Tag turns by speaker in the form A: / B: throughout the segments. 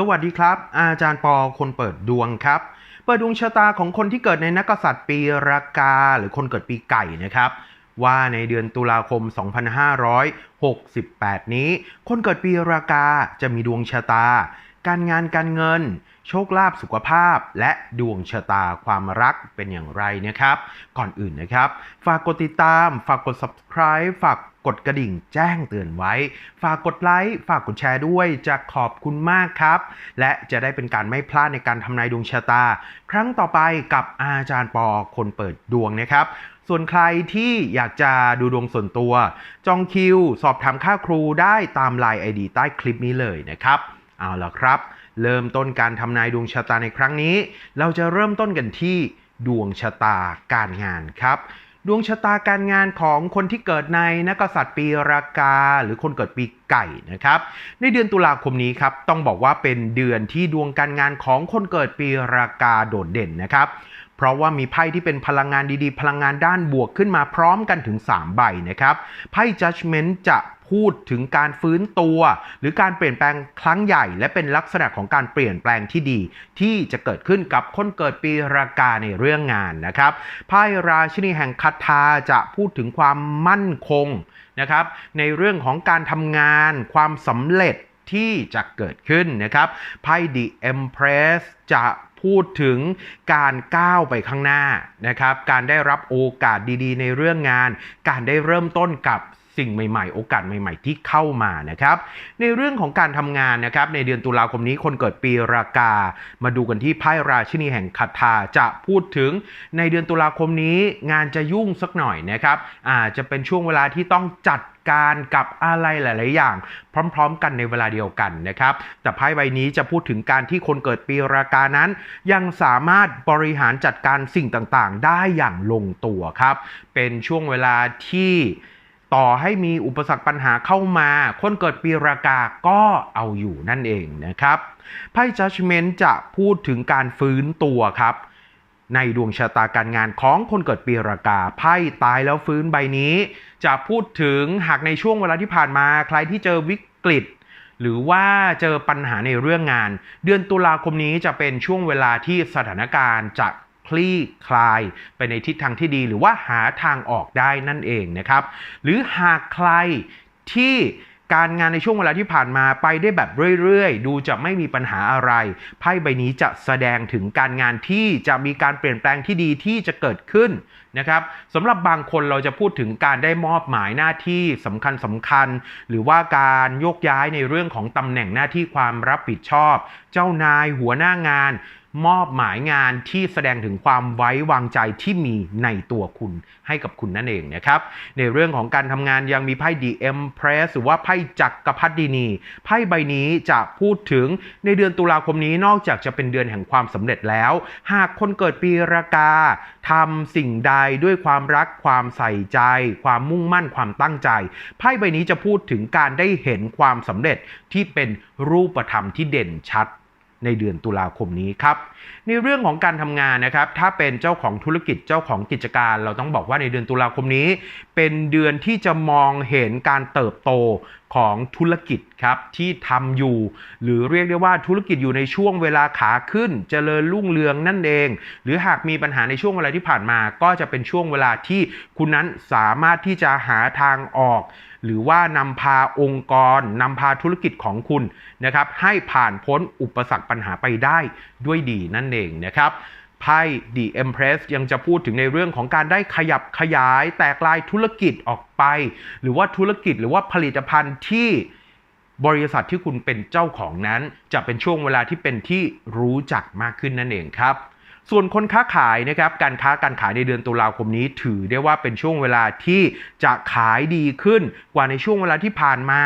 A: สวัสดีครับ อาจารย์ปอคนเปิดดวงครับ เปิดดวงชะตาของคนที่เกิดในนักษัตริย์ปีรากา หรือคนเกิดปีไก่นะครับ ว่าในเดือนตุลาคม 2568 นี้ คนเกิดปีรากาจะมีดวงชะตา การงานการเงิน โชคลาภสุขภาพ และดวงชะตาความรักเป็นอย่างไรนะครับ ก่อนอื่นนะครับ ฝากกดติดตาม ฝากกด subscribe ฝากกดกระดิ่งแจ้งเตือนไว้ ฝากกดไลค์ ฝากกดแชร์ด้วยจะขอบคุณมากครับ และจะได้เป็นการไม่พลาดในการทำนายดวงชะตา ครั้งต่อไปกับอาจารย์ปอคนเปิดดวงนะครับ ส่วนใครที่อยากจะดูดวงส่วนตัว จองคิว สอบถามค่าครูได้ตามไลน์ ID ใต้คลิปนี้เลยนะครับ เอาละครับ เริ่มต้นการทำนายดวงชะตาในครั้งนี้ เราจะเริ่มต้นกันที่ดวงชะตาการงานครับดวงชะตาการงานของคนที่เกิดในนักกษัตริย์ปีรากา หรือคนเกิดปีไก่นะครับ ในเดือนตุลาคมนี้ครับต้องบอกว่าเป็นเดือนที่ดวงการงานของคนเกิดปีรากาโดดเด่นนะครับ เพราะว่ามีไพ่ที่เป็นพลังงานดีๆ พลังงานด้านบวกขึ้นมาพร้อมกันถึง 3 ใบนะครับไพ่ Judgment จะ พูดถึงการฟื้นตัว หรือการเปลี่ยนแปลงครั้งใหญ่ และเป็นลักษณะของการเปลี่ยนแปลงที่ดี ที่จะเกิดขึ้นกับคนเกิดปีรากาในเรื่องงานนะครับไพ่ราชินีแห่งคาถาจะพูดถึงความมั่นคงนะครับ ในเรื่องของการทำงาน ความสำเร็จที่จะเกิดขึ้นนะครับไพ่ The Empress จะพูดถึงการก้าวไปข้างหน้านะครับ การได้รับโอกาสดีๆ ในเรื่องงาน การได้เริ่มต้นกับ สิ่งใหม่ๆ โอกาสใหม่ ๆ ที่เข้ามานะครับในเรื่องของการทำงานนะครับในเดือนตุลาคมนี้คนเกิดปีรากา มาดูกันที่ไพ่ราชินีแห่งคาถาจะพูดถึงในเดือนตุลาคมนี้งานจะยุ่งสักหน่อยนะครับอาจจะเป็นช่วงเวลาที่ต้องจัดการกับอะไรหลาย ๆ อย่าง พร้อม ๆ กันในเวลาเดียวกันนะครับ แต่ไพ่ใบนี้จะพูดถึงการที่คนเกิดปีรากานั้น ยังสามารถบริหารจัดการสิ่งต่าง ๆ ได้อย่างลงตัวครับ เป็นช่วงเวลาที่ ต่อให้มีอุปสรรคปัญหาเข้ามา คนเกิดปีรากาก็เอาอยู่นั่นเองนะครับไพ่ Judgment จะพูดถึงการฟื้นตัวครับ ในดวงชะตาการงานของคนเกิดปีรากาไพ่ตายแล้วฟื้นใบนี้ จะพูดถึงหากในช่วงเวลาที่ผ่านมาใครที่เจอวิกฤตหรือว่าเจอปัญหาในเรื่องงาน เดือนตุลาคมนี้จะเป็นช่วงเวลาที่สถานการณ์จะ คลี่คลายไปในทิศทางที่ดีหรือว่าหาทางออกได้นั่นเองนะครับ หรือหากใครที่การงานในช่วงเวลาที่ผ่านมาไปได้แบบเรื่อยๆ ดูจะไม่มีปัญหาอะไร ไพ่ใบนี้จะแสดงถึงการงานที่จะมีการเปลี่ยนแปลงที่ดีที่จะเกิดขึ้นนะครับสำหรับบางคนเราจะพูดถึงการได้มอบหมายหน้าที่สำคัญสำคัญ หรือว่าการโยกย้ายในเรื่องของตำแหน่งหน้าที่ความรับผิดชอบ เจ้านายหัวหน้างาน มอบหมายงานที่แสดงถึงความไว้วางใจที่มีในตัวคุณให้กับคุณนั่นเองนะครับ ในเรื่องของการทำงานยังมีไพ่ The Empress หรือว่าไพ่จักรพรรดินี ไพ่ใบนี้จะพูดถึงในเดือนตุลาคมนี้นอกจากจะเป็นเดือนแห่งความสำเร็จแล้ว หากคนเกิดปีรากาทำสิ่งใดด้วยความรักความใส่ใจ ความมุ่งมั่นความตั้งใจ ไพ่ใบนี้จะพูดถึงการได้เห็นความสำเร็จที่เป็นรูปธรรมที่เด่นชัด ในเดือนตุลาคมนี้ครับในเรื่องของการทำงานนะครับถ้าเป็นเจ้าของธุรกิจเจ้าของกิจการ เราต้องบอกว่าในเดือนตุลาคมนี้ เป็นเดือนที่จะมองเห็นการเติบโตของธุรกิจครับที่ทำอยู่ หรือเรียกได้ว่าธุรกิจอยู่ในช่วงเวลาขาขึ้นเจริญรุ่งเรืองนั่นเอง หรือหากมีปัญหาในช่วงเวลาที่ผ่านมา ก็จะเป็นช่วงเวลาที่คุณนั้นสามารถที่จะหาทางออก หรือว่านำพาองค์กรนำพาธุรกิจของคุณนะครับให้ผ่านพ้นอุปสรรคปัญหาไปได้ด้วยดีนั่นเองนะครับไพ่ The Empress ยังจะพูดถึงในเรื่องของการได้ขยับขยายแตกลายธุรกิจออกไป หรือว่าธุรกิจหรือว่าผลิตภัณฑ์ที่บริษัทที่คุณเป็นเจ้าของนั้น จะเป็นช่วงเวลาที่เป็นที่รู้จักมากขึ้นนั่นเองครับ ส่วนคนค้าขายนะครับการค้าการขายในเดือนตุลาคมนี้ถือได้ว่าเป็นช่วงเวลาที่จะขายดีขึ้นกว่าในช่วงเวลาที่ผ่านมา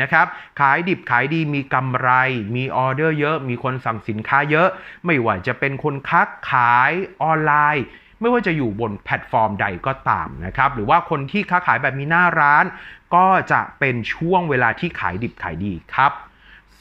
A: นะครับขายดิบขายดีมีกำไร มีออเดอร์เยอะ มีคนสั่งสินค้าเยอะ ไม่ว่าจะเป็นคนค้าขายออนไลน์ไม่ว่าจะอยู่บนแพลตฟอร์มใดก็ตามนะครับ หรือว่าคนที่ค้าขายแบบมีหน้าร้าน ก็จะเป็นช่วงเวลาที่ขายดิบขายดีครับ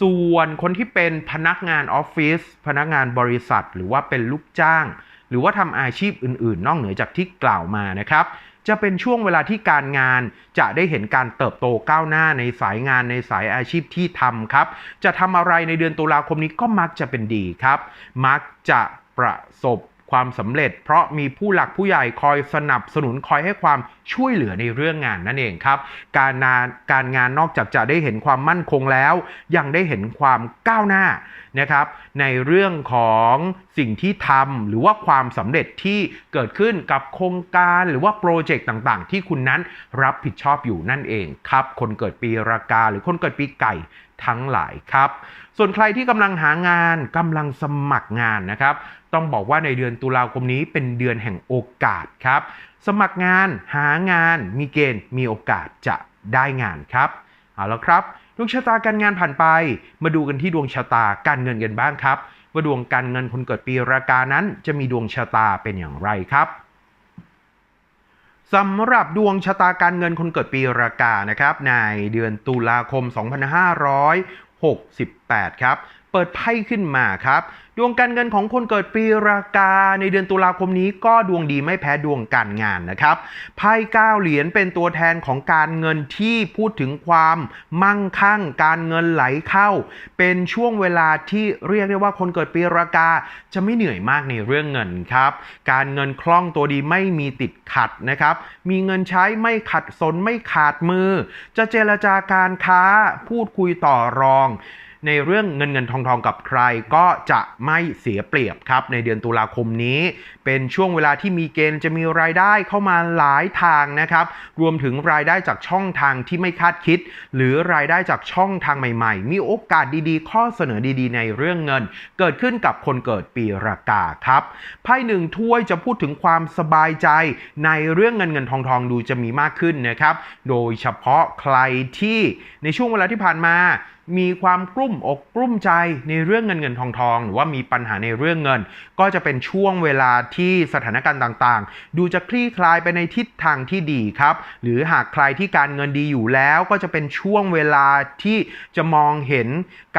A: ส่วนคนที่เป็นพนักงานออฟฟิศพนักงานบริษัท หรือว่าเป็นลูกจ้าง หรือว่าทำอาชีพอื่น ๆ นอกเหนือจากที่กล่าวมานะครับ จะเป็นช่วงเวลาที่การงานจะได้เห็นการเติบโตก้าวหน้าในสายงานในสายอาชีพที่ทำครับ จะทำอะไรในเดือนตุลาคมนี้ก็มักจะเป็นดีครับ มักจะประสบ ความสำเร็จ เพราะมีผู้หลักผู้ใหญ่คอยสนับสนุนคอยให้ความช่วยเหลือในเรื่องงานนั่นเองครับ การงานการงานนอกจากจะได้เห็นความมั่นคงแล้ว ยังได้เห็นความก้าวหน้านะครับ ในเรื่องของสิ่งที่ทำหรือว่าความสำเร็จที่เกิดขึ้นกับโครงการหรือว่าโปรเจกต์ต่างๆ ที่คุณนั้นรับผิดชอบอยู่นั่นเองครับ คนเกิดปีรากาหรือคนเกิดปีไก่ทั้งหลายครับ ส่วนใครที่กำลังหางานกำลังสมัครงานนะครับ ต้องบอกว่าในเดือนตุลาคมนี้เป็นเดือนแห่งโอกาสครับ สมัครงานหางาน มีเกณฑ์มีโอกาสจะได้งานครับเอาละครับดวงชะตาการงานผ่านไป มาดูกันที่ดวงชะตาการเงินกันบ้างครับว่าดวงการเงินคนเกิดปีรากานั้น จะมีดวงชะตาเป็นอย่างไรครับสำหรับดวงชะตาการเงินคนเกิดปีรากานะครับในเดือนตุลาคม 68 ครับ เปิดไพ่ขึ้นมาครับ ดวงการเงินของคนเกิดปีรากาในเดือนตุลาคมนี้ก็ดวงดีไม่แพ้ดวงการงานนะครับไพ่เก้าเหรียญเป็นตัวแทนของการเงินที่พูดถึงความมั่งคั่ง การเงินไหลเข้า เป็นช่วงเวลาที่เรียกได้ว่าคนเกิดปีรากาจะไม่เหนื่อยมากในเรื่องเงินครับ การเงินคล่องตัวดีไม่มีติดขัดนะครับ มีเงินใช้ไม่ขัดสนไม่ขาดมือ จะเจรจาการค้าพูดคุยต่อรอง ในเรื่องเงินเงินทองทองกับใครก็จะไม่เสียเปรียบครับ ในเดือนตุลาคมนี้ เป็นช่วงเวลาที่มีเกณฑ์จะมีรายได้เข้ามาหลายทางนะครับ รวมถึงรายได้จากช่องทางที่ไม่คาดคิด หรือรายได้จากช่องทางใหม่ๆ มีโอกาสดีๆ ข้อเสนอดีๆ ในเรื่องเงิน เกิดขึ้นกับคนเกิดปีรากาครับไพ่หนึ่งถ้วยจะพูดถึงความสบายใจ ในเรื่องเงินเงินทองทองดูจะมีมากขึ้นนะครับ โดยเฉพาะใครที่ในช่วงเวลาที่ผ่านมามีความกลุ้มอกกลุ้มใจในเรื่องเงินเงินทองทองหรือว่ามีปัญหาในเรื่องเงิน ก็จะเป็นช่วงเวลาที่สถานการณ์ต่างๆ ดูจะคลี่คลายไปในทิศทางที่ดีครับ หรือหากใครที่การเงินดีอยู่แล้ว ก็จะเป็นช่วงเวลาที่จะมองเห็น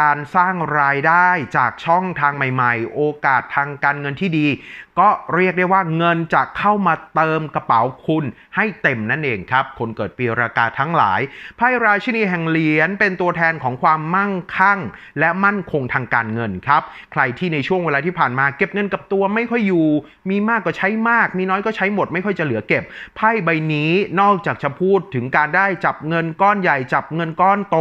A: การสร้างรายได้จากช่องทางใหม่ ๆ โอกาสทางการเงินที่ดีก็เรียกได้ว่าเงินจะเข้ามาเติมกระเป๋าคุณให้เต็มนั่นเองครับ คนเกิดปีรากาทั้งหลาย ไพ่ราชินีแห่งเหรียญเป็นตัวแทนของความมั่งคั่ง และมั่นคงทางการเงินครับ ใครที่ในช่วงเวลาที่ผ่านมาเก็บเงินกับตัวไม่ค่อยอยู่ มีมากก็ใช้มาก มีน้อยก็ใช้หมด ไม่ค่อยจะเหลือเก็บ ไพ่ใบนี้นอกจากจะพูดถึงการได้จับเงินก้อนใหญ่จับเงินก้อนโต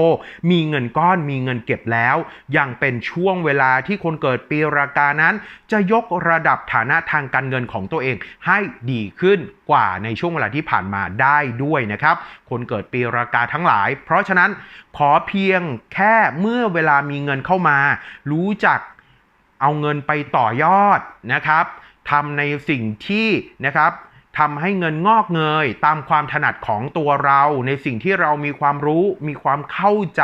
A: มีเงินก้อนมีเงินเก็บแล้ว ยังเป็นช่วงเวลาที่คนเกิดปีรากานั้น จะยกระดับฐานะทางการเงินของตัวเองให้ดีขึ้นกว่าในช่วงเวลาที่ผ่านมาได้ด้วยนะครับ คนเกิดปีรากาทั้งหลาย เพราะฉะนั้นขอเพียงแค่เมื่อเวลามีเงินเข้ามา รู้จักเอาเงินไปต่อยอดนะครับทำในสิ่งที่นะครับทำให้เงินงอกเงยตามความถนัดของตัวเรา ในสิ่งที่เรามีความรู้ มีความเข้าใจ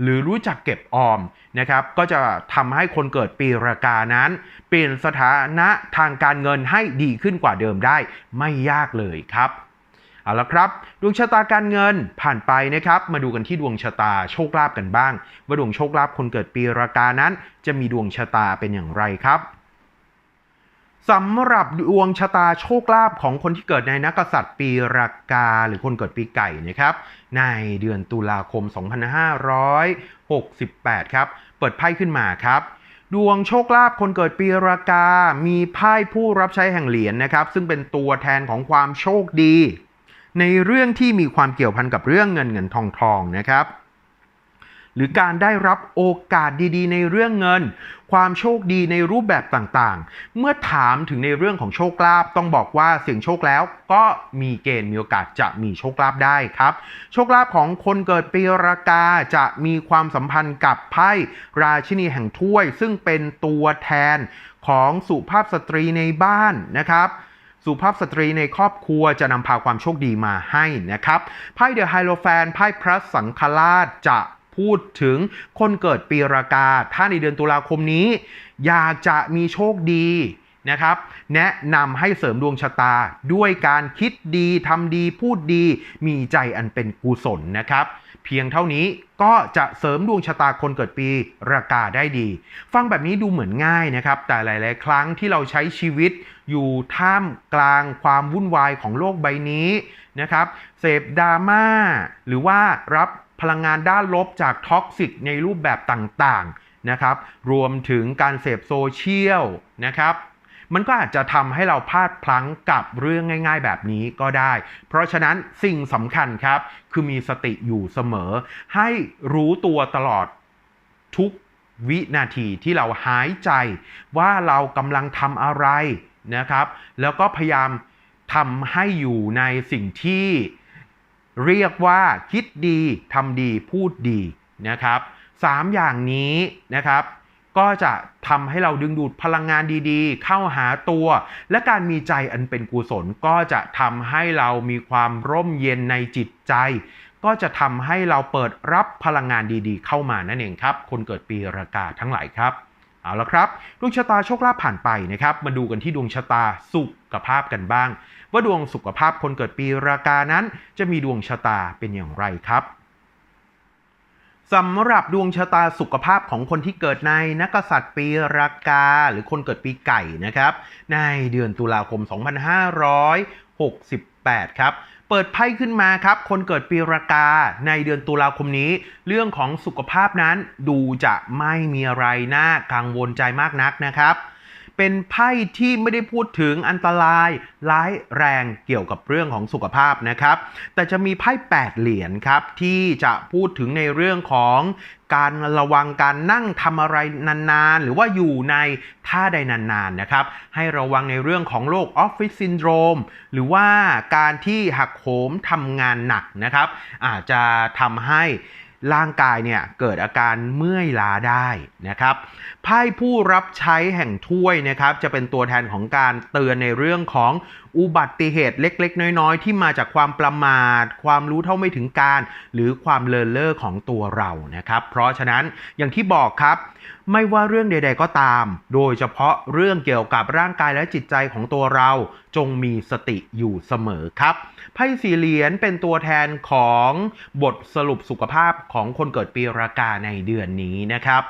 A: หรือรู้จักเก็บออม นะครับก็จะทำให้คนเกิดปีรากานั้น เปลี่ยนสถานะทางการเงินให้ดีขึ้นกว่าเดิมได้ไม่ยากเลยครับเอาละครับดวงชะตาการเงินผ่านไปนะครับ มาดูกันที่ดวงชะตาโชคลาภกันบ้าง ว่าดวงโชคลาภคนเกิดปีรากานั้น จะมีดวงชะตาเป็นอย่างไรครับสำหรับดวงชะตาโชคลาภของคนที่เกิดในนักษัตริย์ปีรากาหรือคนเกิดปีไก่นะครับ ในเดือนตุลาคม 2568 ครับ เปิดไพ่ขึ้นมาครับ ดวงโชคลาภคนเกิดปีรากา มีไพ่ผู้รับใช้แห่งเหรียญนนะครับ ซึ่งเป็นตัวแทนของความโชคดี ในเรื่องที่มีความเกี่ยวพันกับเรื่องเงินเงินทองทองนะครับ หรือการได้รับโอกาสดีๆ ในเรื่องเงิน ความโชคดีในรูปแบบต่างๆ เมื่อถามถึงในเรื่องของโชคลาภต้องบอกว่าเสี่ยงโชคแล้วก็มีเกณฑ์มีโอกาสจะมีโชคลาภได้ครับ โชคลาภของคนเกิดปีรากาจะมีความสัมพันธ์กับไพ่ราชินีแห่งถ้วย ซึ่งเป็นตัวแทนของสุภาพสตรีในบ้านนะครับสุภาพสตรีในครอบครัวจะนำพาความโชคดีมาให้นะครับ ไพ่เดอะไฮโลแฟน ไพ่พระสังฆราชจะ พูดถึงคนเกิดปีรากา ถ้าในเดือนตุลาคมนี้ อยากจะมีโชคดีนะครับ แนะนำให้เสริมดวงชะตาด้วยการคิดดีทำดีพูดดี มีใจอันเป็นกุศลนะครับ เพียงเท่านี้ก็จะเสริมดวงชะตาคนเกิดปีรากาได้ดี ฟังแบบนี้ดูเหมือนง่ายนะครับ แต่หลาย ๆ ครั้งที่เราใช้ชีวิตอยู่ท่ามกลางความวุ่นวายของโลกใบนี้นะครับ เสพดราม่าหรือว่ารับ พลังงานด้านลบจากท็อกซิกในรูปแบบต่างๆนะครับรวมถึงการเสพโซเชียลนะครับมันก็อาจจะทำให้เราพลาดพลั้งกับเรื่องง่าย ๆ แบบนี้ก็ได้ เพราะฉะนั้นสิ่งสำคัญครับ คือมีสติอยู่เสมอ ให้รู้ตัวตลอดทุกวินาทีที่เราหายใจ ว่าเรากำลังทำอะไรนะครับ แล้วก็พยายามทำให้อยู่ในสิ่งที่ เรียกว่าคิดดีทำดีพูดดีนะครับสามอย่างนี้นะครับ ก็จะทำให้เราดึงดูดพลังงานดีๆ เข้าหาตัว และการมีใจอันเป็นกุศลก็จะทำให้เรามีความร่มเย็นในจิตใจ ก็จะทำให้เราเปิดรับพลังงานดีๆ เข้ามานั่นเองครับ คนเกิดปีรากาทั้งหลายครับ เอาละครับ ดวงชะตาโชคลาภผ่านไปนะครับ มาดูกันที่ดวงชะตาสุขภาพกันบ้าง ว่าดวงสุขภาพคนเกิดปีรากานั้น จะมีดวงชะตาเป็นอย่างไรครับสำหรับดวงชะตาสุขภาพของคนที่เกิดในนักษัตริย์ปีรากา หรือคนเกิดปีไก่นะครับ ในเดือนตุลาคม 2568 ครับ เปิดไพ่ขึ้นมาครับ คนเกิดปีรากาในเดือนตุลาคมนี้ เรื่องของสุขภาพนั้นดูจะไม่มีอะไรน่ากังวลใจมากนักนะครับ เป็นไพ่ที่ไม่ได้พูดถึงอันตราย ร้ายแรงเกี่ยวกับเรื่องของสุขภาพนะครับ แต่จะมีไพ่8เหรียญครับ ที่จะพูดถึงในเรื่องของการระวังการนั่งทำอะไรนานๆ หรือว่าอยู่ในท่าใดนานๆนะครับ ให้ระวังในเรื่องของโรคออฟฟิศซินโดรมหรือว่าการที่หักโหมทำงานหนักนะครับ อาจจะทำให้ ร่างกายเนี่ยเกิดอาการเมื่อยล้าได้นะครับไพ่ผู้รับใช้แห่งถ้วยนะครับจะเป็นตัวแทนของการเตือนในเรื่องของอุบัติเหตุเล็ก ๆ น้อย ๆ ที่มาจากความประมาท ความรู้เท่าไม่ถึงการ หรือความเลินเล่อของตัวเรานะครับ เพราะฉะนั้นอย่างที่บอกครับ ไม่ว่าเรื่องใด ๆ ก็ตาม โดยเฉพาะเรื่องเกี่ยวกับร่างกายและจิตใจของตัวเราจงมีสติอยู่เสมอครับ ไพ่สีเหรียญเป็นตัวแทนของบทสรุปสุขภาพของคนเกิดปีรากาในเดือนนี้นะครับ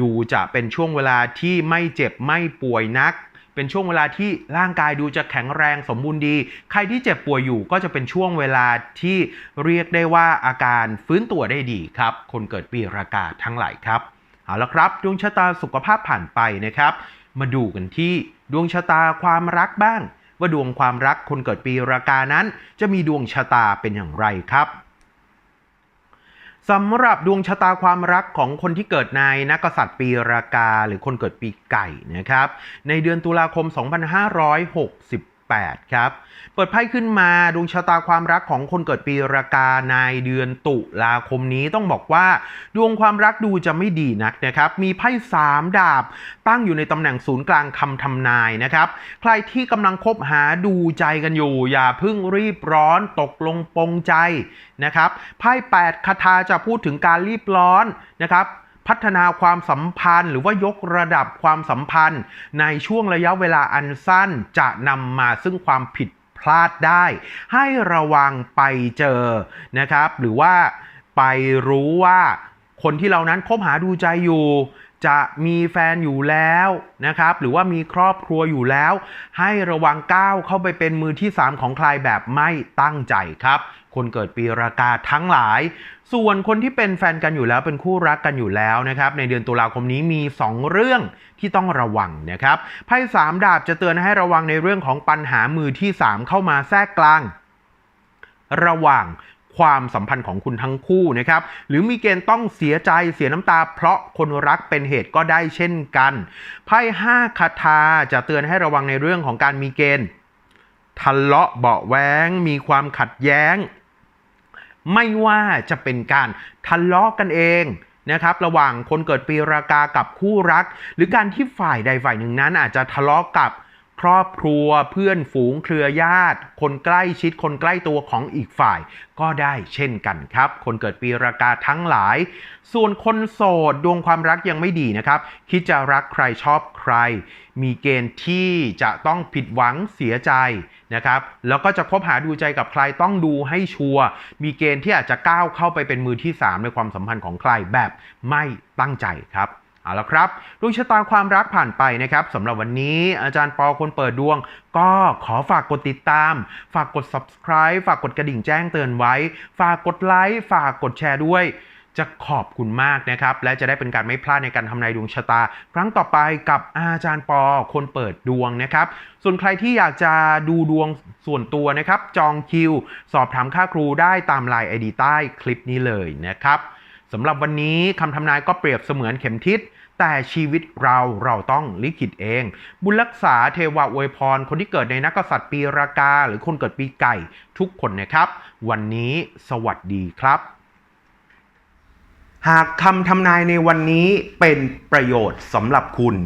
A: ดูจะเป็นช่วงเวลาที่ไม่เจ็บไม่ป่วยนักเป็นช่วงเวลาที่ร่างกายดูจะแข็งแรงสมบูรณ์ดี ใครที่เจ็บป่วยอยู่ก็จะเป็นช่วงเวลาที่เรียกได้ว่าอาการฟื้นตัวได้ดีครับ คนเกิดปีรากาทั้งหลายครับ เอาละครับ ดวงชะตาสุขภาพผ่านไปนะครับ มาดูกันที่ดวงชะตาความรักบ้าง ว่าดวงความรักคนเกิดปีรากานั้น จะมีดวงชะตาเป็นอย่างไรครับสำหรับดวงชะตาความรักของคนที่เกิดในนักษัตริย์ปีรากาหรือคนเกิดปีไก่นะครับ ในเดือนตุลาคม 2568 ครับ เปิดไพ่ขึ้นมาดวงชะตาความรักของคนเกิดปีรากาในเดือนตุลาคมนี้ต้องบอกว่า ดวงความรักดูจะไม่ดีนักนะครับ มีไพ่สามดาบ ตั้งอยู่ในตำแหน่งศูนย์กลางคำทำนายนะครับ ใครที่กำลังคบหาดูใจกันอยู่ อย่าเพิ่งรีบร้อนตกลงปงใจนะครับไพ่แปดคาถาจะพูดถึงการรีบร้อนนะครับ พัฒนาความสัมพันธ์ หรือว่ายกระดับความสัมพันธ์ ในช่วงระยะเวลาอันสั้นจะนำมาซึ่งความผิดพลาดได้ ให้ระวังไปเจอนะครับ หรือว่าไปรู้ว่าคนที่เรานั้นคบหาดูใจอยู่ จะมีแฟนอยู่แล้วนะครับ หรือว่ามีครอบครัวอยู่แล้ว ให้ระวังก้าวเข้าไปเป็นมือที่ 3 ของใครแบบไม่ตั้งใจครับ คนเกิดปีรากาทั้งหลาย ส่วนคนที่เป็นแฟนกันอยู่แล้วเป็นคู่รักกันอยู่แล้วนะครับ ในเดือนตุลาคมนี้มี 2 เรื่องที่ต้องระวังนะครับไพ่สามดาบจะเตือนให้ระวังในเรื่องของปัญหามือที่ 3 เข้ามาแทรกกลาง ระหว่างความสัมพันธ์ของคุณทั้งคู่นะครับ หรือมีเกณฑ์ต้องเสียใจเสียน้ำตา เพราะคนรักเป็นเหตุก็ได้เช่นกันไพ่ห้าคาถาจะเตือนให้ระวังในเรื่องของการมีเกณฑ์ทะเลาะเบาแวงมีความขัดแย้ง ไม่ว่าจะเป็นการทะเลาะกันเองนะครับระหว่างคนเกิดปีรากากับคู่รัก หรือการที่ฝ่ายใดฝ่ายหนึ่งนั้นอาจจะทะเลาะกับ ครอบครัวเพื่อนฝูงเครือญาติ คนใกล้ชิดคนใกล้ตัวของอีกฝ่าย ก็ได้เช่นกันครับ คนเกิดปีรากาทั้งหลาย ส่วนคนโสดดวงความรักยังไม่ดีนะครับ คิดจะรักใครชอบใคร มีเกณฑ์ที่จะต้องผิดหวังเสียใจนะครับแล้วก็จะคบหาดูใจกับใครต้องดูให้ชัวร์มีเกณฑ์ที่อาจจะก้าวเข้าไปเป็นมือที่ 3 ในความสัมพันธ์ของใครแบบไม่ตั้งใจครับ เอาละครับดวงชะตาความรักผ่านไปนะครับสำหรับวันนี้อาจารย์ปอคนเปิดดวง ก็ขอฝากกดติดตาม ฝากกด subscribe ฝากกดกระดิ่งแจ้งเตือนไว้ ฝากกดไลค์ฝากกดแชร์ด้วย จะขอบคุณมากนะครับ และจะได้เป็นการไม่พลาดในการทำนายดวงชะตา ครั้งต่อไปกับอาจารย์ปอคนเปิดดวงนะครับ ส่วนใครที่อยากจะดูดวงส่วนตัวนะครับ จองคิว สอบถามค่าครูได้ตามไลน์ไอดีใต้คลิปนี้เลยนะครับ สำหรับวันนี้คำทำนายก็เปรียบเสมือนเข็มทิศ แต่ชีวิตเราเราต้องลิขิตเอง บุญรักษาเทวะอวยพร คนที่เกิดในนักษัตริย์ปีรากา หรือคนเกิดปีไก่ทุกคนนะครับ วันนี้สวัสดีครับ หากคำทำนายในวันนี้เป็นประโยชน์สำหรับคุณ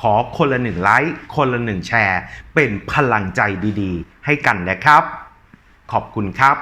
A: ขอคนละหนึ่งไลค์คนละหนึ่งแชร์ เป็นพลังใจดีๆ ให้กันนะครับ ขอบคุณครับ